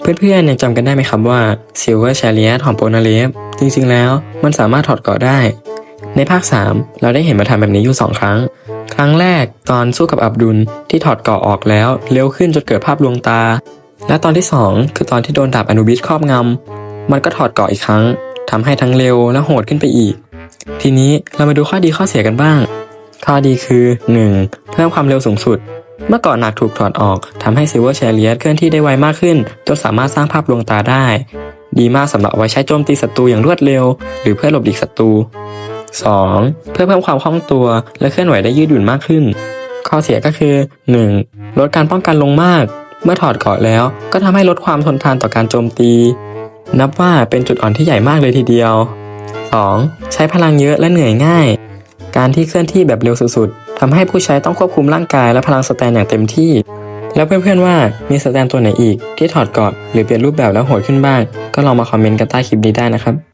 เพื่อนๆยังจำกันได้ไหมครับว่า Silver Chariot ของโปนาเลฟจริงๆแล้วมันสามารถถอดเกราะได้ ในภาค 3 เราได้เห็นมาทำแบบนี้อยู่ 2 ครั้ง ครั้งแรกตอนสู้กับอับดุลที่ถอดเกราะออกแล้วเร็วขึ้นจนเกิดภาพลวงตา และตอนที่ 2 คือตอนที่โดนดาบอนุบิสครอบงำมันก็ถอดเกราะอีกครั้งทำให้ทั้งเร็วและโหดขึ้นไปอีก ทีนี้เรามาดูข้อดีข้อเสียกันบ้าง ข้อดีคือ 1. เพิ่มความเร็วสูงสุด เมื่อก่อนหนักถูกถอดออกทำให้ซิลเวอร์แชเลียเคลื่อนที่ได้ไวมากขึ้น จนสามารถสร้างภาพลวงตาได้ ดีมากสำหรับไว้ใช้โจมตีศัตรูอย่างรวดเร็ว หรือเพื่อหลบหลีกศัตรู 2. เพื่อเพิ่มความคล่องตัว และเคลื่อนไหวได้ยืดหยุ่นมากขึ้น ข้อเสียก็คือ 1. ลดการป้องกันลงมาก เมื่อถอดเกราะแล้ว ก็ทำให้ลดความทนทานต่อการโจมตี นับว่าเป็นจุดอ่อนที่ใหญ่มากเลยทีเดียว 2. ใช้พลังเยอะและเหนื่อยง่าย การที่เคลื่อนที่แบบเร็วสุดๆทำให้ผู้ใช้ต้องควบคุมร่างกายและพลังสแตนอย่างเต็มที่ แล้วเพื่อนๆว่ามีสแตนตัวไหนอีกที่ถอดกอดหรือเปลี่ยนรูปแบบแล้วโหดขึ้นบ้าง ก็ลองมาคอมเมนต์กันใต้คลิปนี้ได้นะครับ